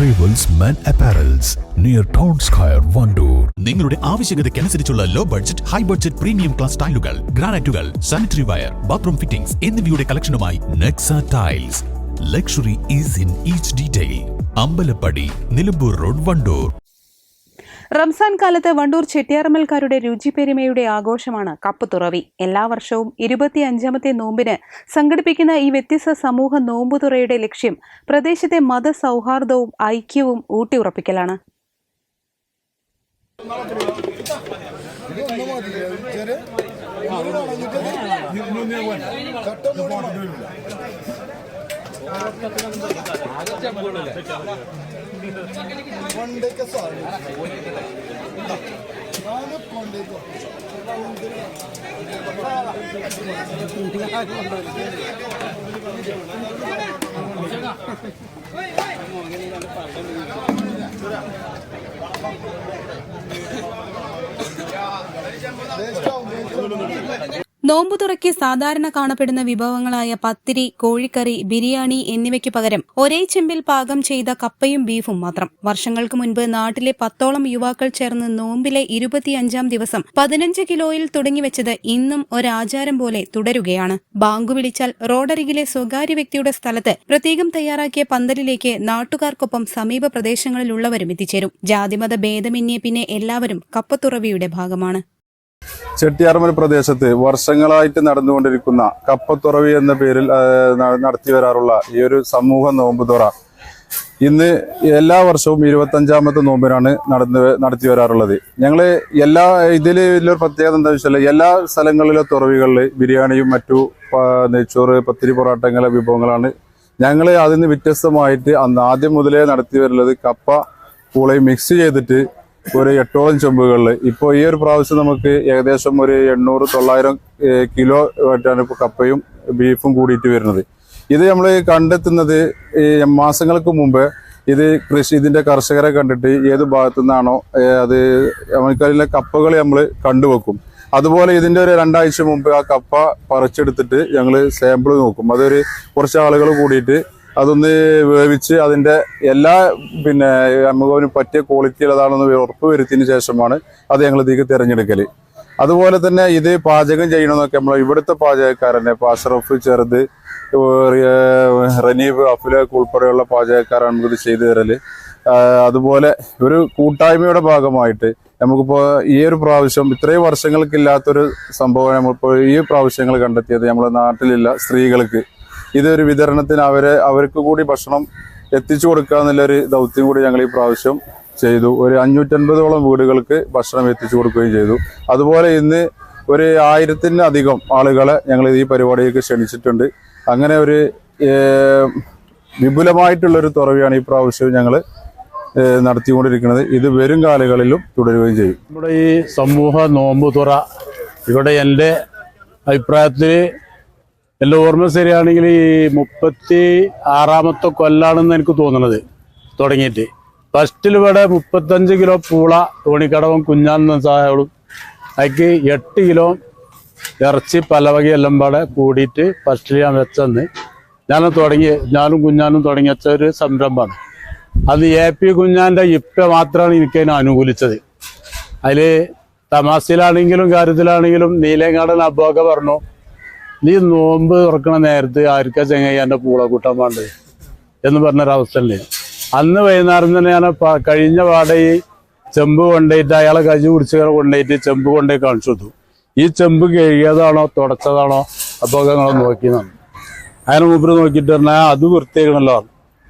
Arrivals Men apparels near Town Square, Vandoor. നിങ്ങളുടെ ആവശ്യകതയ്ക്കനുസരിച്ചുള്ള low budget high budget premium class ടൈലുകൾ ഗ്രാനൈറ്റുകൾ sanitary wire bathroom fittings എന്നിവയുടെ കളക്ഷനുമായി Nexa tiles luxury is in each detail Ambalappadi Nilambur road Vandoor Ramzan കാലത്ത് വണ്ടൂർ ചെട്ടിയാറമ്മൽക്കാരുടെ രുചിപ്പെരുമയുടെ ആഘോഷമാണ് cup തുറവി. എല്ലാ വർഷവും ഇരുപത്തി അഞ്ചാമത്തെ നോമ്പിന് സംഘടിപ്പിക്കുന്ന ഈ വ്യത്യസ്ത സമൂഹ നോമ്പുതുറയുടെ ലക്ഷ്യം പ്രദേശത്തെ മതസൗഹാർദ്ദവും ഐക്യവും ഊട്ടിയുറപ്പിക്കലാണ്. കൊണ്ടേക്ക സാധനം ನಾನು നോമ്പുതുറയ്ക്ക് സാധാരണ കാണപ്പെടുന്ന വിഭവങ്ങളായ പത്തിരി കോഴിക്കറി ബിരിയാണി എന്നിവയ്ക്ക് പകരം ഒരേ ചെമ്പിൽ പാകം ചെയ്ത കപ്പയും ബീഫും മാത്രം. വർഷങ്ങൾക്ക് മുൻപ് നാട്ടിലെ പത്തോളം യുവാക്കൾ ചേർന്ന് നോമ്പിലെ ഇരുപത്തിയഞ്ചാം ദിവസം പതിനഞ്ച് കിലോയിൽ തുടങ്ങിവെച്ചത് ഇന്നും ഒരാചാരം പോലെ തുടരുകയാണ്. ബാങ്കു വിളിച്ചാൽ റോഡരികിലെ സ്വകാര്യ വ്യക്തിയുടെ സ്ഥലത്ത് പ്രത്യേകം തയ്യാറാക്കിയ പന്തലിലേക്ക് നാട്ടുകാർക്കൊപ്പം സമീപ പ്രദേശങ്ങളിലുള്ളവരും എത്തിച്ചേരും. ജാതിമത ഭേദമന്യേ പിന്നെ എല്ലാവരും കപ്പത്തുറവിയുടെ ഭാഗമാണ്. ചെട്ടിയാർമൽ പ്രദേശത്ത് വർഷങ്ങളായിട്ട് നടന്നുകൊണ്ടിരിക്കുന്ന കപ്പത്തുറവി എന്ന പേരിൽ നടത്തി വരാറുള്ള ഈ ഒരു സമൂഹ നോമ്പ് തുറ. ഇന്ന് എല്ലാ വർഷവും ഇരുപത്തഞ്ചാമത്തെ നോമ്പിനാണ് നടന്ന് നടത്തി വരാറുള്ളത്. ഞങ്ങൾ എല്ലാ ഇതിൽ വലിയൊരു പ്രത്യേകത എന്താ വെച്ചാൽ എല്ലാ സ്ഥലങ്ങളിലെ തുറവികളിൽ ബിരിയാണിയും മറ്റു നെയ്ച്ചോറ് പത്തിരി പൊറാട്ടങ്ങളെ വിഭവങ്ങളാണ് ഞങ്ങൾ അതിൽ നിന്ന് വ്യത്യസ്തമായിട്ട് അന്ന് ആദ്യം മുതലേ നടത്തി വരുന്നത് കപ്പ പൂളയും മിക്സ് ചെയ്തിട്ട് ഒരു എട്ടോളം ചെമ്പുകളിൽ ഇപ്പോൾ ഈ ഒരു പ്രാവശ്യം നമുക്ക് ഏകദേശം ഒരു എണ്ണൂറ് തൊള്ളായിരം കിലോ ആയിട്ടാണ് ഇപ്പോൾ കപ്പയും ബീഫും കൂടിയിട്ട് വരുന്നത്. ഇത് നമ്മൾ കണ്ടെത്തുന്നത് ഈ മാസങ്ങൾക്ക് മുമ്പ് ഇത് കൃഷി ഇതിന്റെ കർഷകരെ കണ്ടിട്ട് ഏത് ഭാഗത്തു നിന്നാണോ അത് നമുക്കതിലെ കപ്പകൾ നമ്മൾ കണ്ടുവെക്കും. അതുപോലെ ഇതിന്റെ ഒരു രണ്ടാഴ്ച മുമ്പ് ആ കപ്പ പറിച്ചെടുത്തിട്ട് ഞങ്ങൾ സാമ്പിൾ നോക്കും. അതൊരു കുറച്ച് ആളുകൾ കൂടിയിട്ട് അതൊന്ന് വേവിച്ച് അതിന്റെ എല്ലാ പിന്നെ അതിന് പറ്റിയ ക്വാളിറ്റി ഉള്ളതാണെന്ന് ഉറപ്പ് വരുത്തിയതിന് ശേഷമാണ് അത് ഞങ്ങൾ ഇതിലേക്ക് തിരഞ്ഞെടുക്കൽ അതുപോലെ തന്നെ ഇത് പാചകം ചെയ്യണമെന്നൊക്കെ നമ്മൾ ഇവിടുത്തെ പാചകക്കാരനെ അഷ്റഫ് ചെറുത് റനീബ് അഫുലൊക്കെ ഉൾപ്പെടെയുള്ള പാചകക്കാരാണ് നമുക്കിത് ചെയ്തു തരൽ. അതുപോലെ ഒരു കൂട്ടായ്മയുടെ ഭാഗമായിട്ട് നമുക്കിപ്പോൾ ഈ ഒരു പ്രാവശ്യം ഇത്രയും വർഷങ്ങൾക്കില്ലാത്തൊരു സംഭവം നമ്മളിപ്പോൾ ഈ പ്രാവശ്യങ്ങൾ കണ്ടെത്തിയത് നമ്മുടെ നാട്ടിലില്ല സ്ത്രീകൾക്ക്. ഇതൊരു വിതരണത്തിന് അവരെ അവർക്ക് കൂടി ഭക്ഷണം എത്തിച്ചു കൊടുക്കുക എന്നുള്ളൊരു ദൗത്യം കൂടി ഞങ്ങൾ ഈ പ്രാവശ്യം ചെയ്തു. ഒരു അഞ്ഞൂറ്റൻപതോളം വീടുകൾക്ക് ഭക്ഷണം എത്തിച്ചു കൊടുക്കുകയും ചെയ്തു. അതുപോലെ ഇന്ന് ഒരു ആയിരത്തിനധികം ആളുകളെ ഞങ്ങൾ ഈ പരിപാടിയിലേക്ക് ക്ഷണിച്ചിട്ടുണ്ട്. അങ്ങനെ ഒരു വിപുലമായിട്ടുള്ളൊരു തുറവിയാണ് ഈ പ്രാവശ്യം ഞങ്ങൾ നടത്തിക്കൊണ്ടിരിക്കുന്നത്. ഇത് വരും കാലങ്ങളിലും തുടരുകയും ചെയ്യും. നമ്മുടെ ഈ സമൂഹ നോമ്പുതുറ ഇവിടെ എന്റെ അഭിപ്രായത്തിൽ എന്റെ ഓർമ്മ ശരിയാണെങ്കിൽ ഈ മുപ്പത്തി ആറാമത്തെ കൊല്ലാണെന്ന് എനിക്ക് തോന്നുന്നത് തുടങ്ങിയിട്ട്. ഫസ്റ്റിൽ ഇവിടെ മുപ്പത്തഞ്ച് കിലോ പൂള തോണിക്കടവും കുഞ്ഞാന്നും സഹായങ്ങളും അതിക്ക് എട്ട് കിലോ ഇറച്ചി പലവകയെല്ലാം പാടെ കൂടിയിട്ട് ഫസ്റ്റിൽ ഞാൻ വെച്ചെന്ന്. ഞാൻ തുടങ്ങി ഞാനും കുഞ്ഞാനും തുടങ്ങി വെച്ച ഒരു സംരംഭമാണ്. അത് എ പി കുഞ്ഞാന്റെ ഇപ്പ മാത്രമാണ് എനിക്കതിനെ അനുകൂലിച്ചത്. അതിൽ തമാശയിലാണെങ്കിലും കാര്യത്തിലാണെങ്കിലും നീലേങ്ങാടൻ അബോക പറഞ്ഞു നീ നോമ്പ് തുറക്കണ നേരത്ത് ആർക്കാ ചെങ്ങയ്യ എന്റെ പൂള കൂട്ടാൻ പാണ്ട് എന്ന് പറഞ്ഞൊരവസ്ഥ ഉണ്ട് അന്ന് വൈകുന്നേരം തന്നെ ഞാൻ കഴിഞ്ഞ പാടെ ഈ ചെമ്പ് കൊണ്ടുപോയിട്ട് അയാളെ കജി കുടിച്ച് കൊണ്ടുപോയിട്ട് ചെമ്പ് കൊണ്ടുപോയി കാണിച്ചു കൊടുത്തു. ഈ ചെമ്പ് കഴുകിയതാണോ തുടച്ചതാണോ അപ്പോൾ നോക്കി നോക്കിയെന്നാണ് അതിന് മൂപ്പര് നോക്കിയിട്ട് പറഞ്ഞാൽ അത് വൃത്തിയാക്കണല്ലോ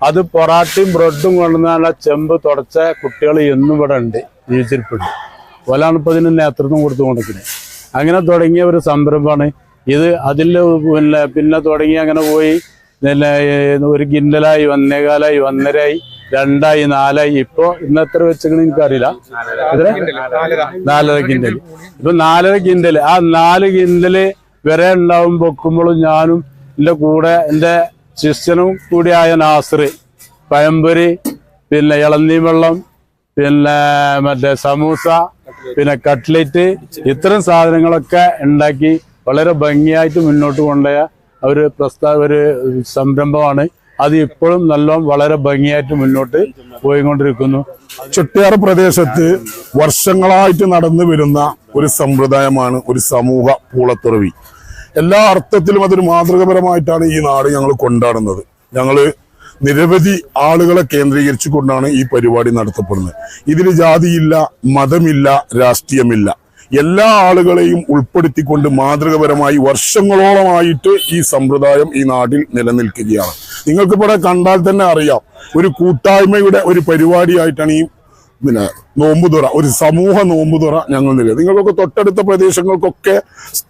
അത് പൊറാട്ടയും ബ്രെഡും കൊണ്ടുവന്നാൽ ചെമ്പ് തുടച്ച കുട്ടികൾ എന്നും ഇവിടെ ഉണ്ട് ജീവിച്ചിരിപ്പുണ്ട്. ഓലാണ് ഇപ്പൊ ഇതിന് നേതൃത്വം കൊടുത്തു കൊടുക്കുന്നത് അങ്ങനെ തുടങ്ങിയ ഒരു സംരംഭമാണ് ഇത് അതിൽ പിന്നെ പിന്നെ തുടങ്ങി അങ്ങനെ പോയി. പിന്നെ ഒരു കിൻഡലായി ഒന്നേകാലായി ഒന്നരായി രണ്ടായി നാലായി. ഇപ്പൊ ഇന്ന് എത്ര വെച്ചെന്ന് എനിക്കറിയില്ല. എത്ര? നാലര കിൻഡൽ ഇപ്പൊ നാലര കിൻഡൽ ആ നാല് കിൻഡൽ വരെ ഉണ്ടാവും വെക്കുമ്പോഴും ഞാനും എന്റെ കൂടെ എന്റെ ശിഷ്യനും കൂടിയായ നാസർ പഴംപൊരി പിന്നെ ഇളനീ വെള്ളം പിന്നെ മറ്റേ സമൂസ പിന്നെ കട്ട്ലറ്റ് ഇത്തരം സാധനങ്ങളൊക്കെ ഉണ്ടാക്കി വളരെ ഭംഗിയായിട്ട് മുന്നോട്ട് കൊണ്ടുപോയ ഒരു പ്രസ്താവ ഒരു സംരംഭമാണ്. അത് ഇപ്പോഴും നല്ലോണം വളരെ ഭംഗിയായിട്ട് മുന്നോട്ട് പോയിക്കൊണ്ടിരിക്കുന്നു. ചുട്ടിയാർ പ്രദേശത്ത് വർഷങ്ങളായിട്ട് നടന്നു വരുന്ന ഒരു സമ്പ്രദായമാണ് ഒരു സമൂഹ പൂളത്തുറവി. എല്ലാ അർത്ഥത്തിലും അതൊരു മാതൃകപരമായിട്ടാണ് ഈ നാട് ഞങ്ങൾ കൊണ്ടാടുന്നത്. ഞങ്ങൾ നിരവധി ആളുകളെ കേന്ദ്രീകരിച്ചു കൊണ്ടാണ് ഈ പരിപാടി നടത്തപ്പെടുന്നത്. ഇതിൽ ജാതിയില്ല മതമില്ല രാഷ്ട്രീയമില്ല. എല്ലാ ആളുകളെയും ഉൾപ്പെടുത്തിക്കൊണ്ട് മാതൃകപരമായി വർഷങ്ങളോളമായിട്ട് ഈ സമ്പ്രദായം ഈ നാട്ടിൽ നിലനിൽക്കുകയാണ്. നിങ്ങൾക്ക് ഇവിടെ കണ്ടാൽ തന്നെ അറിയാം ഒരു കൂട്ടായ്മയുടെ ഒരു പരിപാടിയായിട്ടാണ് ഈ പിന്നെ നോമ്പുതുറ ഒരു സമൂഹ നോമ്പുതുറ ഞങ്ങൾ നില നിങ്ങൾക്കൊക്കെ തൊട്ടടുത്ത പ്രദേശങ്ങൾക്കൊക്കെ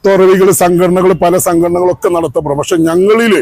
തുറവികൾ സംഘടനകൾ പല സംഘടനകളൊക്കെ നടത്തപ്പെടും. പക്ഷെ ഞങ്ങളിൽ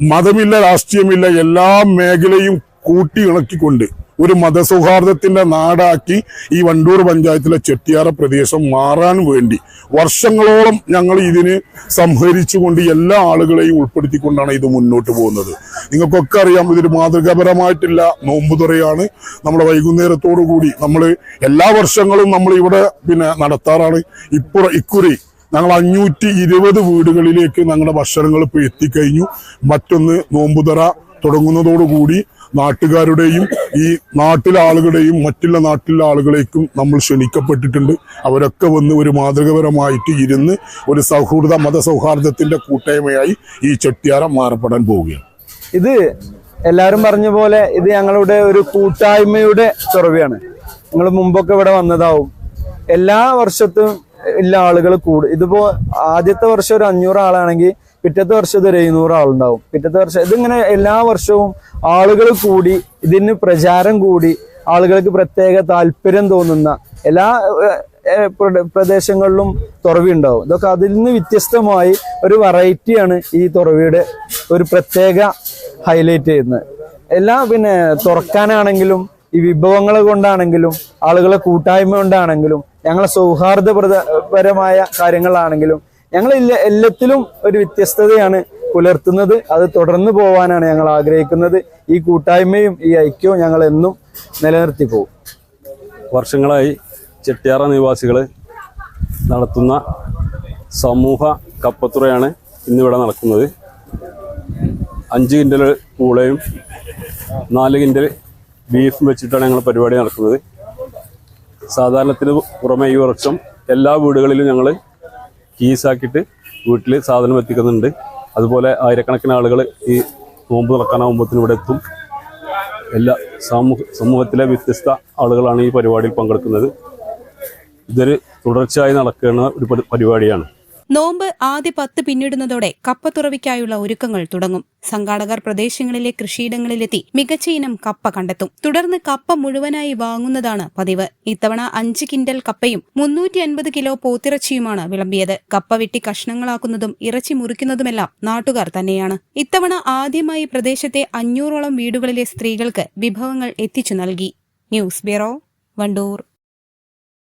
മതമില്ല രാഷ്ട്രീയമില്ല എല്ലാ മേഖലയും കൂട്ടി ഇണക്കിക്കൊണ്ട് ഒരു മതസൗഹാർദ്ദത്തിന്റെ നാടാക്കി ഈ വണ്ടൂർ പഞ്ചായത്തിലെ ചെട്ടിയാറ പ്രദേശം മാറാൻ വേണ്ടി വർഷങ്ങളോളം ഞങ്ങൾ ഇതിന് സംഹരിച്ചുകൊണ്ട് എല്ലാ ആളുകളെയും ഉൾപ്പെടുത്തിക്കൊണ്ടാണ് ഇത് മുന്നോട്ട് പോകുന്നത്. നിങ്ങൾക്കൊക്കെ അറിയാം ഇതൊരു മാതൃകാപരമായിട്ടില്ല നോമ്പുതുറയാണ് നമ്മുടെ വൈകുന്നേരത്തോടു കൂടി നമ്മൾ എല്ലാ വർഷങ്ങളും നമ്മൾ ഇവിടെ പിന്നെ നടത്താറാണ്. ഇപ്പുറ ഇക്കുറി ഞങ്ങൾ അഞ്ഞൂറ്റി ഇരുപത് വീടുകളിലേക്ക് ഞങ്ങളുടെ ഭക്ഷണങ്ങൾ ഇപ്പോൾ എത്തിക്കഴിഞ്ഞു. മറ്റൊന്ന് നോമ്പുതറ തുടങ്ങുന്നതോടുകൂടി നാട്ടുകാരുടെയും ഈ നാട്ടിലെ ആളുകളുടെയും മറ്റുള്ള നാട്ടിലെ ആളുകളേക്കും നമ്മൾ ക്ഷണിക്കപ്പെട്ടിട്ടുണ്ട്. അവരൊക്കെ വന്ന് ഒരു മാതൃകപരമായിട്ട് ഇരുന്ന് ഒരു സൗഹൃദ മതസൗഹാർദ്ദത്തിന്റെ കൂട്ടായ്മയായി ഈ ചെട്ടിയാറ മാറപ്പെടാൻ പോവുകയാണ്. ഇത് എല്ലാവരും പറഞ്ഞ പോലെ ഇത് ഞങ്ങളുടെ ഒരു കൂട്ടായ്മയുടെ തുറവിയാണ്. നിങ്ങൾ മുമ്പൊക്കെ ഇവിടെ വന്നതാവും. എല്ലാ വർഷത്തും ഉള്ള ആളുകൾ കൂടും. ഇതിപ്പോ ആദ്യത്തെ വർഷം ഒരു അഞ്ഞൂറ് ആളാണെങ്കിൽ പിറ്റത്തെ വർഷം ഇത് ഒരു എഴുന്നൂറ് ആളുണ്ടാവും. പിറ്റത്തെ വർഷം ഇതിങ്ങനെ എല്ലാ വർഷവും ആളുകൾ കൂടി ഇതിന് പ്രചാരം കൂടി ആളുകൾക്ക് പ്രത്യേക താല്പര്യം തോന്നുന്ന എല്ലാ പ്രദേശങ്ങളിലും തുറവി ഉണ്ടാവും. ഇതൊക്കെ അതിൽ നിന്ന് വ്യത്യസ്തമായി ഒരു വെറൈറ്റിയാണ് ഈ തുറവിയുടെ ഒരു പ്രത്യേക ഹൈലൈറ്റ് ചെയ്യുന്നത്. എല്ലാ പിന്നെ തുറക്കാനാണെങ്കിലും ഈ വിഭവങ്ങൾ കൊണ്ടാണെങ്കിലും ആളുകളെ കൂട്ടായ്മ കൊണ്ടാണെങ്കിലും ഞങ്ങളെ സൗഹാർദ്ദപരമായ കാര്യങ്ങളാണെങ്കിലും ഞങ്ങൾ എല്ലാ എല്ലാത്തിലും ഒരു വ്യത്യസ്തതയാണ് പുലർത്തുന്നത്. അത് തുടർന്ന് പോവാനാണ് ഞങ്ങൾ ആഗ്രഹിക്കുന്നത്. ഈ കൂട്ടായ്മയും ഈ ഐക്യവും ഞങ്ങൾ എന്നും നിലനിർത്തി പോകും. വർഷങ്ങളായി ചെട്ടിയാറ നിവാസികൾ നടത്തുന്ന സമൂഹ കപ്പത്തുറയാണ് ഇന്നിവിടെ നടക്കുന്നത്. അഞ്ച് കിൻഡൽ പൂളയും നാല് കിൻഡൽ ബീഫും വെച്ചിട്ടാണ് ഞങ്ങൾ പരിപാടി നടക്കുന്നത്. സാധാരണത്തിന് പുറമെ ഈ വർഷം എല്ലാ വീടുകളിലും ഞങ്ങൾ കീസാക്കിയിട്ട് വീട്ടിൽ സാധനം എത്തിക്കുന്നുണ്ട്. അതുപോലെ ആയിരക്കണക്കിന് ആളുകൾ ഈ നോമ്പ് തുറക്കാനാകുമ്പോഴത്തേനും ഇവിടെ എത്തും. എല്ലാ സമൂഹ സമൂഹത്തിലെ വ്യത്യസ്ത ആളുകളാണ് ഈ പരിപാടിയിൽ പങ്കെടുക്കുന്നത്. ഇതൊരു തുടർച്ചയായി നടക്കുന്ന ഒരു പരി- പരിപാടിയാണ്. നോമ്പ് ആദ്യ പത്ത് പിന്നിടുന്നതോടെ കപ്പത്തുറവിക്കായുള്ള ഒരുക്കങ്ങൾ തുടങ്ങും. സംഘാടകർ പ്രദേശങ്ങളിലെ കൃഷിയിടങ്ങളിലെത്തി മികച്ച ഇനം കപ്പ കണ്ടെത്തും. തുടർന്ന് കപ്പ മുഴുവനായി വാങ്ങുന്നതാണ് പതിവ്. ഇത്തവണ അഞ്ച് കിൻഡൽ കപ്പയും മുന്നൂറ്റി അൻപത് കിലോ പോത്തിറച്ചിയുമാണ് വിളമ്പിയത്. കപ്പ വെട്ടി കഷ്ണങ്ങളാക്കുന്നതും ഇറച്ചി മുറിക്കുന്നതുമെല്ലാം നാട്ടുകാർ തന്നെയാണ്. ഇത്തവണ ആദ്യമായി പ്രദേശത്തെ അഞ്ഞൂറോളം വീടുകളിലെ സ്ത്രീകൾക്ക് വിഭവങ്ങൾ എത്തിച്ചു നൽകി. News bureau Vandoor.